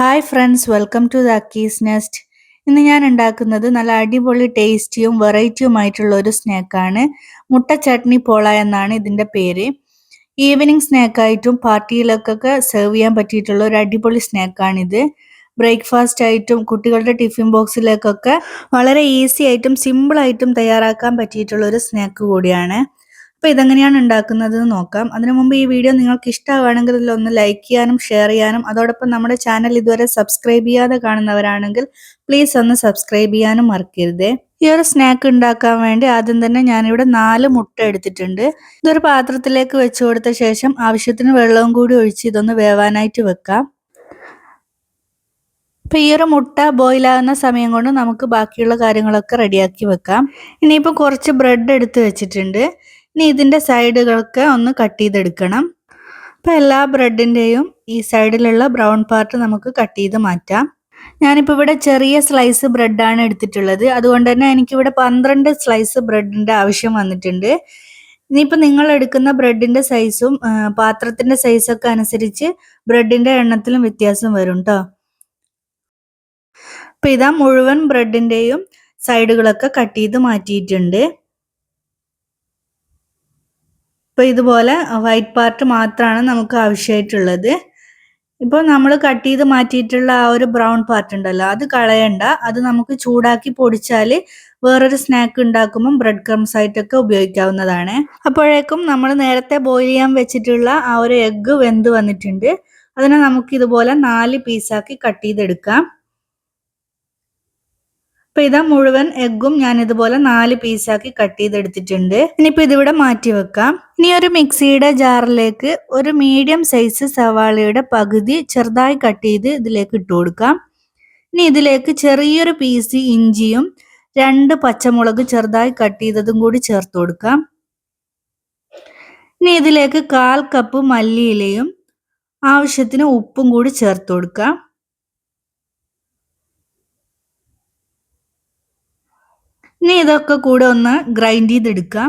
Hi friends welcome to the Akki's nest ഇന്ന് ഞാൻ ഉണ്ടാക്കുന്നത് നല്ല അടിപൊളി ടേസ്റ്റിയും വെറൈറ്റിയുമായിട്ടുള്ള ഒരു സ്നാക്കാണ് മുട്ട ചട്നി പോള എന്നാണ് ഇതിന്റെ പേര്. ഈവനിങ് സ്നാക്കായിട്ടും പാർട്ടിയിലൊക്കെ സെർവ് ചെയ്യാൻ പറ്റിയിട്ടുള്ള ഒരു അടിപൊളി സ്നാക്കാണിത് ബ്രേക്ക്ഫാസ്റ്റ് ആയിട്ടും കുട്ടികളുടെ ടിഫിൻ ബോക്സിലേക്കൊക്കെ വളരെ ഈസി ആയിട്ടും സിമ്പിളായിട്ടും തയ്യാറാക്കാൻ പറ്റിയിട്ടുള്ള ഒരു സ്നാക്ക് കൂടിയാണ്. അപ്പോൾ ഇതെങ്ങനെയാണ് ഉണ്ടാക്കുന്നത് നോക്കാം. അതിനു മുമ്പ് ഈ വീഡിയോ നിങ്ങൾക്ക് ഇഷ്ടമാണെങ്കിൽ ഒന്ന് ലൈക്ക് ചെയ്യാനും ഷെയർ ചെയ്യാനും അതോടൊപ്പം നമ്മുടെ ചാനൽ ഇതുവരെ സബ്സ്ക്രൈബ് ചെയ്യാതെ കാണുന്നവരാണെങ്കിൽ പ്ലീസ് ഒന്ന് സബ്സ്ക്രൈബ് ചെയ്യാനും മറക്കരുതേ. ഈ ഒരു സ്നാക്ക് ഉണ്ടാക്കാൻ വേണ്ടി ആദ്യം തന്നെ ഞാനിവിടെ നാല് മുട്ട എടുത്തിട്ടുണ്ട്. ഇതൊരു പാത്രത്തിലേക്ക് വെച്ചു കൊടുത്ത ശേഷം ആവശ്യത്തിന് വെള്ളവും കൂടി ഒഴിച്ച് ഇതൊന്ന് വേവാനായിട്ട് വെക്കാം. അപ്പോൾ ഈ ഒരു മുട്ട ബോയിലാകുന്ന സമയം കൊണ്ട് നമുക്ക് ബാക്കിയുള്ള കാര്യങ്ങളൊക്കെ റെഡിയാക്കി വെക്കാം. ഇനിയിപ്പോൾ കുറച്ച് ബ്രെഡ് എടുത്ത് വെച്ചിട്ടുണ്ട്. ഇനി ഇതിന്റെ സൈഡുകളൊക്കെ ഒന്ന് കട്ട് ചെയ്തെടുക്കണം. അപ്പോൾ എല്ലാ ബ്രെഡിന്റെയും ഈ സൈഡിലുള്ള ബ്രൗൺ പാർട്ട് നമുക്ക് കട്ട് ചെയ്ത് മാറ്റാം. ഞാനിപ്പോൾ ഇവിടെ ചെറിയ സ്ലൈസ് ബ്രെഡാണ് എടുത്തിട്ടുള്ളത്. അതുകൊണ്ട് തന്നെ എനിക്കിവിടെ പന്ത്രണ്ട് സ്ലൈസ് ബ്രെഡിന്റെ ആവശ്യം വന്നിട്ടുണ്ട്. ഇനിയിപ്പോൾ നിങ്ങൾ എടുക്കുന്ന ബ്രെഡിന്റെ സൈസും പാത്രത്തിന്റെ സൈസൊക്കെ അനുസരിച്ച് ബ്രെഡിന്റെ എണ്ണത്തിലും വ്യത്യാസം വരും കേട്ടോ അപ്പോൾ ഇതാ മുഴുവൻ ബ്രെഡിന്റെയും സൈഡുകളൊക്കെ കട്ട് ചെയ്ത് മാറ്റിയിട്ടുണ്ട്. ഇപ്പോൾ ഇതുപോലെ വൈറ്റ് പാർട്ട് മാത്രമാണ് നമുക്ക് ആവശ്യമായിട്ടുള്ളത് ഇപ്പോൾ നമ്മൾ കട്ട് ചെയ്ത് മാറ്റിയിട്ടുള്ള ആ ഒരു ബ്രൗൺ പാർട്ട് ഉണ്ടല്ലോ അത് കളയണ്ട. അത് നമുക്ക് ചൂടാക്കി പൊടിച്ചാൽ വേറൊരു സ്നാക്ക് ഉണ്ടാക്കുമ്പോൾ ബ്രെഡ് ക്രംസ് ആയിട്ടൊക്കെ ഉപയോഗിക്കാവുന്നതാണ്. അപ്പോഴേക്കും നമ്മൾ നേരത്തെ ബോയിൽ ചെയ്യാൻ വെച്ചിട്ടുള്ള ആ ഒരു എഗ്ഗ് വെന്ത് വന്നിട്ടുണ്ട്. അതിനെ നമുക്ക് ഇതുപോലെ നാല് പീസാക്കി കട്ട് ചെയ്തെടുക്കാം. അപ്പൊ ഇതാ മുഴുവൻ എഗ്ഗും ഞാൻ ഇതുപോലെ നാല് പീസാക്കി കട്ട് ചെയ്തെടുത്തിട്ടുണ്ട്. ഇനിയിപ്പോ ഇതിവിടെ മാറ്റി വെക്കാം. ഇനി ഒരു മിക്സിയുടെ ജാറിലേക്ക് ഒരു മീഡിയം സൈസ് സവാളയുടെ പകുതി ചെറുതായി കട്ട് ചെയ്ത് ഇതിലേക്ക് ഇട്ട് കൊടുക്കാം. ഇനി ഇതിലേക്ക് ചെറിയൊരു പീസ് ഇഞ്ചിയും രണ്ട് പച്ചമുളക് ചെറുതായി കട്ട് ചെയ്തതും കൂടി ചേർത്ത് കൊടുക്കാം. ഇനി ഇതിലേക്ക് കാൽ കപ്പ് മല്ലിയിലയും ആവശ്യത്തിന് ഉപ്പും കൂടി ചേർത്ത് കൊടുക്കാം. ഇനി ഇതൊക്കെ കൂടെ ഒന്ന് ഗ്രൈൻഡ് ചെയ്തെടുക്കാം.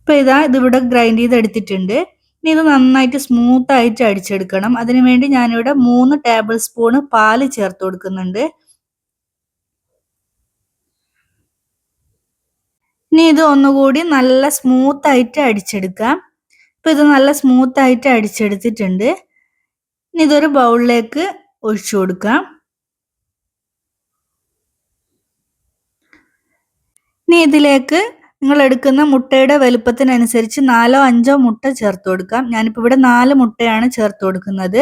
അപ്പൊ ഇതാ ഇതിവിടെ ഗ്രൈൻഡ് ചെയ്തെടുത്തിട്ടുണ്ട്. ഇനി ഇത് നന്നായിട്ട് സ്മൂത്ത് ആയിട്ട് അടിച്ചെടുക്കണം. അതിനുവേണ്ടി ഞാനിവിടെ മൂന്ന് ടേബിൾ സ്പൂണ് പാൽ ചേർത്ത് കൊടുക്കുന്നുണ്ട്. ഇനി ഇത് ഒന്നുകൂടി നല്ല സ്മൂത്ത് ആയിട്ട് അടിച്ചെടുക്കാം. ഇപ്പൊ ഇത് നല്ല സ്മൂത്ത് ആയിട്ട് അടിച്ചെടുത്തിട്ടുണ്ട്. ഇനി ഇതൊരു ബൗളിലേക്ക് ഒഴിച്ചു കൊടുക്കാം. ഇനി ഇതിലേക്ക് നിങ്ങൾ എടുക്കുന്ന മുട്ടയുടെ വലുപ്പത്തിനനുസരിച്ച് നാലോ അഞ്ചോ മുട്ട ചേർത്ത് കൊടുക്കാം. ഞാനിപ്പോൾ ഇവിടെ നാല് മുട്ടയാണ് ചേർത്ത് കൊടുക്കുന്നത്.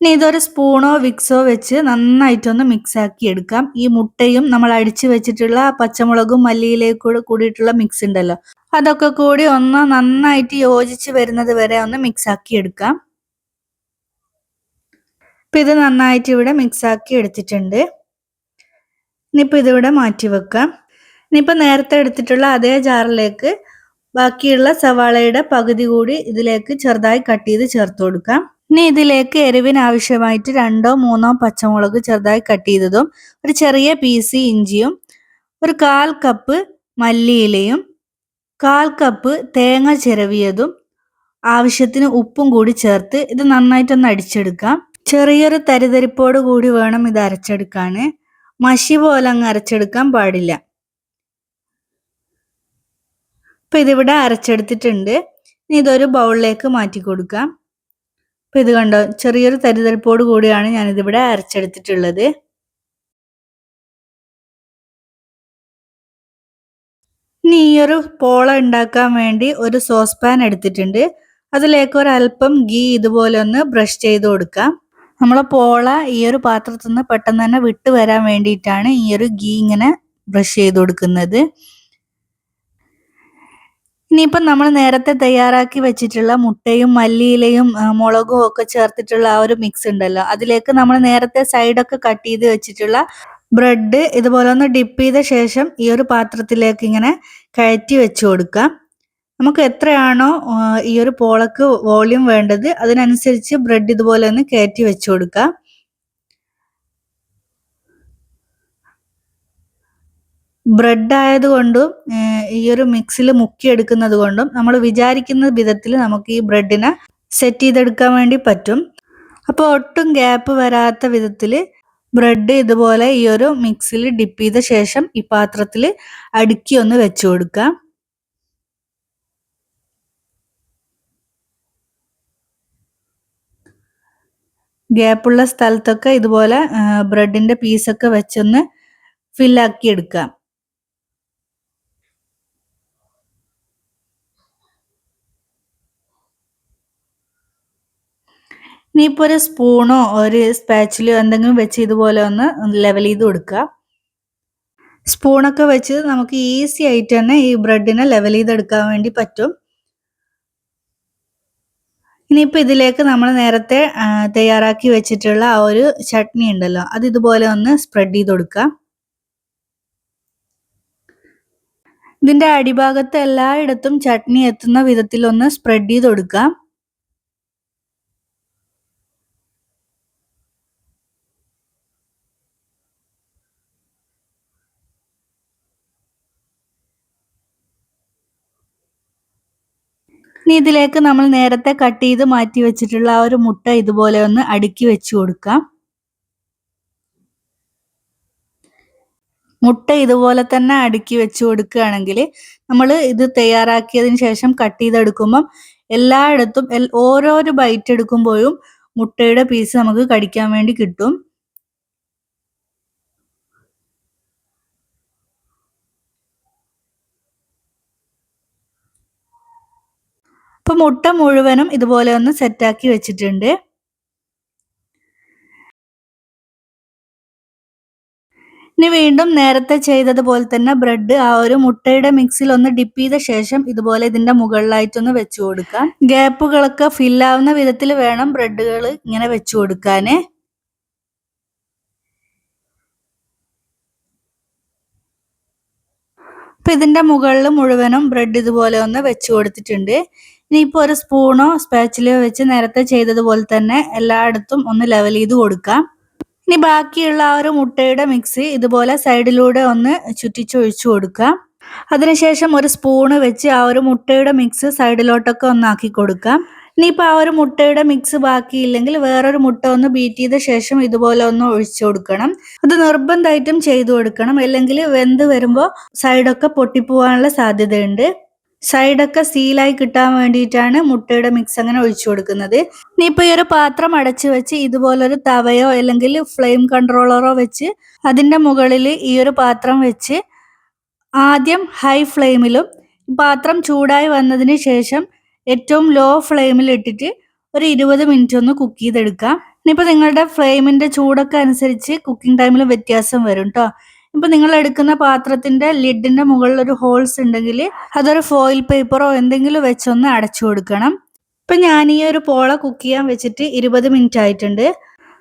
ഇനി ഇതൊരു സ്പൂണോ വിക്സോ വെച്ച് നന്നായിട്ടൊന്ന് മിക്സ് ആക്കി എടുക്കാം. ഈ മുട്ടയും നമ്മൾ അടിച്ചു വെച്ചിട്ടുള്ള പച്ചമുളകും മല്ലിയിലേക്കൂടെ കൂടിയിട്ടുള്ള മിക്സ് ഉണ്ടല്ലോ. അതൊക്കെ കൂടി ഒന്ന് നന്നായിട്ട് യോജിച്ച് വരുന്നത് വരെ ഒന്ന് മിക്സ് ആക്കി എടുക്കാം. ഇപ്പം ഇത് നന്നായിട്ട് ഇവിടെ മിക്സാക്കി എടുത്തിട്ടുണ്ട്. ഇനിയിപ്പോൾ ഇതിവിടെ മാറ്റി വെക്കാം. ഇനിയിപ്പോൾ നേരത്തെ എടുത്തിട്ടുള്ള അതേ ജാറിലേക്ക് ബാക്കിയുള്ള സവാളയുടെ പകുതി കൂടി ഇതിലേക്ക് ചെറുതായി കട്ട് ചെയ്ത് ചേർത്ത് കൊടുക്കാം. ഇനി ഇതിലേക്ക് എരിവിന് ആവശ്യമായിട്ട് രണ്ടോ മൂന്നോ പച്ചമുളക് ചെറുതായി കട്ട് ചെയ്തതും ഒരു ചെറിയ പീസ് ഇഞ്ചിയും ഒരു കാൽ കപ്പ് മല്ലിയിലയും കാൽ കപ്പ് തേങ്ങ ചിരവിയതും ആവശ്യത്തിന് ഉപ്പും കൂടി ചേർത്ത് ഇത് നന്നായിട്ടൊന്ന് അടിച്ചെടുക്കാം. ചെറിയൊരു തരിതരിപ്പോട് കൂടി വേണം ഇത് അരച്ചെടുക്കാൻ മഷി പോലെ അങ്ങ് അരച്ചെടുക്കാൻ പാടില്ല. അപ്പൊ ഇതിവിടെ അരച്ചെടുത്തിട്ടുണ്ട്. ഇനി ഇതൊരു ബൗളിലേക്ക് മാറ്റി കൊടുക്കാം. അപ്പൊ ഇത് കണ്ടോ ചെറിയൊരു തരിതരിപ്പോട് കൂടിയാണ് ഞാൻ ഇതിവിടെ അരച്ചെടുത്തിട്ടുള്ളത്. ഇനി ഈ ഒരു പോള ഉണ്ടാക്കാൻ വേണ്ടി ഒരു സോസ് പാൻ എടുത്തിട്ടുണ്ട്. അതിലേക്ക് ഒരല്പം ഗീ ഇതുപോലെ ഒന്ന് ബ്രഷ് ചെയ്ത് കൊടുക്കാം. നമ്മൾ പോള ഈ ഒരു പാത്രത്തിൽ നിന്ന് പെട്ടെന്ന് തന്നെ വിട്ട് വരാൻ വേണ്ടിയിട്ടാണ് ഈ ഒരു ഗീ ഇങ്ങനെ ബ്രഷ് ചെയ്ത് കൊടുക്കുന്നത്. ഇനിയിപ്പം നമ്മൾ നേരത്തെ തയ്യാറാക്കി വെച്ചിട്ടുള്ള മുട്ടയും മല്ലിയിലയും മുളകും ഒക്കെ ചേർത്തിട്ടുള്ള ആ ഒരു മിക്സ് ഉണ്ടല്ലോ. അതിലേക്ക് നമ്മൾ നേരത്തെ സൈഡൊക്കെ കട്ട് ചെയ്ത് വെച്ചിട്ടുള്ള ബ്രെഡ് ഇതുപോലെ ഒന്ന് ഡിപ്പ് ചെയ്ത ശേഷം ഈ ഒരു പാത്രത്തിലേക്ക് ഇങ്ങനെ കയറ്റി വെച്ച് കൊടുക്കാം. നമുക്ക് എത്രയാണോ ഈ ഒരു പോളക്ക് വോളിയം വേണ്ടത് അതിനനുസരിച്ച് ബ്രെഡ് ഇതുപോലെ ഒന്ന് കയറ്റി വെച്ചു കൊടുക്കുക ബ്രെഡ് ആയതുകൊണ്ടും ഈ ഒരു മിക്സിൽ മുക്കിയെടുക്കുന്നത് കൊണ്ടും നമ്മൾ വിചാരിക്കുന്ന വിധത്തിൽ നമുക്ക് ഈ ബ്രെഡിനെ സെറ്റ് ചെയ്തെടുക്കാൻ വേണ്ടി പറ്റും. അപ്പോൾ ഒട്ടും ഗ്യാപ്പ് വരാത്ത വിധത്തിൽ ബ്രെഡ് ഇതുപോലെ ഈ ഒരു മിക്സിൽ ഡിപ്പ് ചെയ്ത ശേഷം ഈ പാത്രത്തിൽ അടുക്കി ഒന്ന് വെച്ചു കൊടുക്കാം. ഗ്യാപ്പുള്ള സ്ഥലത്തൊക്കെ ഇതുപോലെ ബ്രെഡിന്റെ പീസൊക്കെ വെച്ചൊന്ന് ഫില്ലാക്കി എടുക്കാം. ഇനിയിപ്പോൾ ഒരു സ്പൂണോ ഒരു സ്പാച്ചിലോ എന്തെങ്കിലും വെച്ച് ഇതുപോലെ ഒന്ന് ലെവൽ ചെയ്ത് കൊടുക്കുക സ്പൂണൊക്കെ വെച്ച് നമുക്ക് ഈസി ആയിട്ട് തന്നെ ഈ ബ്രെഡിനെ ലെവൽ ചെയ്തെടുക്കാൻ വേണ്ടി പറ്റും. ഇനിയിപ്പോൾ ഇതിലേക്ക് നമ്മൾ നേരത്തെ തയ്യാറാക്കി വെച്ചിട്ടുള്ള ആ ഒരു ചട്നി ഉണ്ടല്ലോ അത് ഇതുപോലെ ഒന്ന് സ്പ്രെഡ് ചെയ്ത് കൊടുക്കുക ഇതിന്റെ അടിഭാഗത്ത് എല്ലായിടത്തും ചട്നി എത്തുന്ന വിധത്തിൽ ഒന്ന് സ്പ്രെഡ് ചെയ്ത് കൊടുക്കാം. ഇനി ഇതിലേക്ക് നമ്മൾ നേരത്തെ കട്ട് ചെയ്ത് മാറ്റി വെച്ചിട്ടുള്ള ആ ഒരു മുട്ട ഇതുപോലെ ഒന്ന് അടുക്കി വെച്ച് കൊടുക്കാം. മുട്ട ഇതുപോലെ തന്നെ അടുക്കി വെച്ച് കൊടുക്കുകയാണെങ്കിൽ നമ്മൾ ഇത് തയ്യാറാക്കിയതിന് ശേഷം കട്ട് ചെയ്തെടുക്കുമ്പം എല്ലായിടത്തും ഓരോരോ ബൈറ്റ് എടുക്കുമ്പോഴും മുട്ടയുടെ പീസ് നമുക്ക് കടിക്കാൻ വേണ്ടി കിട്ടും. ഇപ്പൊ മുട്ട മുഴുവനും ഇതുപോലെ ഒന്ന് സെറ്റാക്കി വെച്ചിട്ടുണ്ട്. ഇനി വീണ്ടും നേരത്തെ ചെയ്തതുപോലെ തന്നെ ബ്രെഡ് ആ ഒരു മുട്ടയുടെ മിക്സിൽ ഒന്ന് ഡിപ്പ് ചെയ്ത ശേഷം ഇതുപോലെ ഇതിന്റെ മുകളിലായിട്ടൊന്ന് വെച്ചു കൊടുക്കാം. ഗ്യാപ്പുകളൊക്കെ ഫില്ലാവുന്ന വിധത്തിൽ വേണം ബ്രെഡുകൾ ഇങ്ങനെ വെച്ചു കൊടുക്കാന്. അപ്പൊ ഇതിന്റെ മുകളിൽ മുഴുവനും ബ്രെഡ് ഇതുപോലെ ഒന്ന് വെച്ചു കൊടുത്തിട്ടുണ്ട്. ഇനിയിപ്പോൾ ഒരു സ്പൂണോ സ്പാച്ചിലോ വെച്ച് നേരത്തെ ചെയ്തതുപോലെ തന്നെ എല്ലായിടത്തും ഒന്ന് ലെവൽ ചെയ്ത് കൊടുക്കാം. ഇനി ബാക്കിയുള്ള ആ ഒരു മുട്ടയുടെ മിക്സ് ഇതുപോലെ സൈഡിലൂടെ ഒന്ന് ചുറ്റിച്ചൊഴിച്ചു കൊടുക്കാം. അതിനുശേഷം ഒരു സ്പൂണ് വെച്ച് ആ ഒരു മുട്ടയുടെ മിക്സ് സൈഡിലോട്ടൊക്കെ ഒന്നാക്കി കൊടുക്കാം. ഇനിയിപ്പോൾ ആ ഒരു മുട്ടയുടെ മിക്സ് ബാക്കിയില്ലെങ്കിൽ വേറൊരു മുട്ട ഒന്ന് ബീറ്റ് ചെയ്ത ശേഷം ഇതുപോലെ ഒന്ന് ഒഴിച്ചു കൊടുക്കണം. അത് നിർബന്ധമായിട്ടും ചെയ്തു കൊടുക്കണം. അല്ലെങ്കിൽ വെന്ത് വരുമ്പോൾ സൈഡൊക്കെ പൊട്ടിപ്പോവാനുള്ള സാധ്യതയുണ്ട്. സൈഡൊക്കെ സീലായി കിട്ടാൻ വേണ്ടിയിട്ടാണ് മുട്ടയുടെ മിക്സ് അങ്ങനെ ഒഴിച്ചു കൊടുക്കുന്നത്. ഇനിയിപ്പോൾ ഈ ഒരു പാത്രം അടച്ചു വെച്ച് ഇതുപോലൊരു തവയോ അല്ലെങ്കിൽ ഫ്ലെയിം കൺട്രോളറോ വെച്ച് അതിന്റെ മുകളിൽ ഈ ഒരു പാത്രം വെച്ച് ആദ്യം ഹൈ ഫ്ലെയിമിലും പാത്രം ചൂടായി വന്നതിന് ശേഷം ഏറ്റവും ലോ ഫ്ലെയിമിൽ ഇട്ടിട്ട് ഒരു ഇരുപത് മിനിറ്റ് ഒന്ന് കുക്ക് ചെയ്തെടുക്കാം. ഇനിയിപ്പോൾ നിങ്ങളുടെ ഫ്ലെയിമിന്റെ ചൂടൊക്കെ അനുസരിച്ച് കുക്കിംഗ് ടൈമിൽ വ്യത്യാസം വരും കേട്ടോ ഇപ്പൊ നിങ്ങൾ എടുക്കുന്ന പാത്രത്തിന്റെ ലിഡിന്റെ മുകളിൽ ഒരു ഹോൾസ് ഉണ്ടെങ്കിൽ അതൊരു ഫോയിൽ പേപ്പറോ എന്തെങ്കിലും വെച്ചൊന്ന് അടച്ചു കൊടുക്കണം. ഇപ്പൊ ഞാൻ ഈ ഒരു പോള കുക്ക് ചെയ്യാൻ വെച്ചിട്ട് ഇരുപത് മിനിറ്റ് ആയിട്ടുണ്ട്.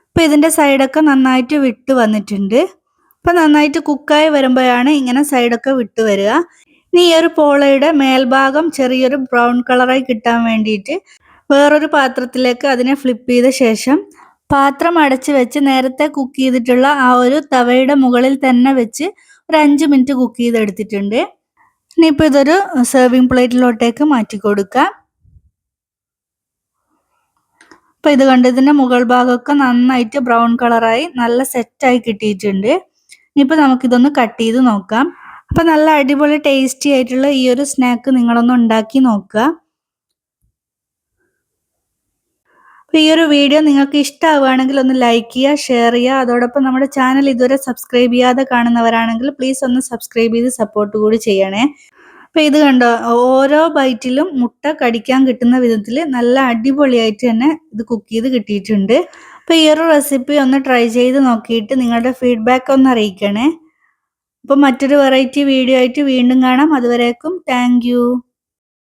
ഇപ്പൊ ഇതിന്റെ സൈഡൊക്കെ നന്നായിട്ട് വിട്ട് വന്നിട്ടുണ്ട്. ഇപ്പൊ നന്നായിട്ട് കുക്കായി വരുമ്പോഴാണ് ഇങ്ങനെ സൈഡൊക്കെ വിട്ട് വരിക. ഇനി ഈ ഒരു പോളയുടെ മേൽഭാഗം ചെറിയൊരു ബ്രൗൺ കളറായി കിട്ടാൻ വേണ്ടിയിട്ട് വേറൊരു പാത്രത്തിലേക്ക് അതിനെ ഫ്ലിപ്പ് ചെയ്ത ശേഷം പാത്രം അടച്ച് വെച്ച് നേരത്തെ കുക്ക് ചെയ്തിട്ടുള്ള ആ ഒരു തവയുടെ മുകളിൽ തന്നെ വെച്ച് ഒരു അഞ്ച് മിനിറ്റ് കുക്ക് ചെയ്തെടുത്തിട്ടുണ്ട്. ഇനിയിപ്പോൾ ഇതൊരു സെർവിങ് പ്ലേറ്റിലോട്ടേക്ക് മാറ്റി കൊടുക്കാം. അപ്പോൾ ഇത് കണ്ട് മുകൾ ഭാഗമൊക്കെ നന്നായിട്ട് ബ്രൗൺ കളറായി നല്ല സെറ്റായി കിട്ടിയിട്ടുണ്ട്. ഇനിയിപ്പോൾ നമുക്കിതൊന്ന് കട്ട് ചെയ്ത് നോക്കാം. അപ്പോൾ നല്ല അടിപൊളി ടേസ്റ്റി ആയിട്ടുള്ള ഈ ഒരു സ്നാക്ക് നിങ്ങളൊന്ന് ഉണ്ടാക്കി നോക്കുക. അപ്പോൾ ഈ ഒരു വീഡിയോ നിങ്ങൾക്ക് ഇഷ്ടമാവുകയാണെങ്കിൽ ഒന്ന് ലൈക്ക് ചെയ്യുക ഷെയർ ചെയ്യുക. അതോടൊപ്പം നമ്മുടെ ചാനൽ ഇതുവരെ സബ്സ്ക്രൈബ് ചെയ്യാതെ കാണുന്നവരാണെങ്കിൽ പ്ലീസ് ഒന്ന് സബ്സ്ക്രൈബ് ചെയ്ത് സപ്പോർട്ട് കൂടി ചെയ്യണേ. അപ്പോൾ ഇത് കണ്ടോ ഓരോ ബൈറ്റിലും മുട്ട കടിക്കാൻ കിട്ടുന്ന വിധത്തിൽ നല്ല അടിപൊളിയായിട്ട് തന്നെ ഇത് കുക്ക് ചെയ്ത് കിട്ടിയിട്ടുണ്ട്. അപ്പോൾ ഈ ഒരു റെസിപ്പി ഒന്ന് ട്രൈ ചെയ്ത് നോക്കിയിട്ട് നിങ്ങളുടെ ഫീഡ്ബാക്ക് ഒന്ന് അറിയിക്കണേ. അപ്പോൾ മറ്റൊരു വെറൈറ്റി വീഡിയോ ആയിട്ട് വീണ്ടും കാണാം. അതുവരേക്കും താങ്ക്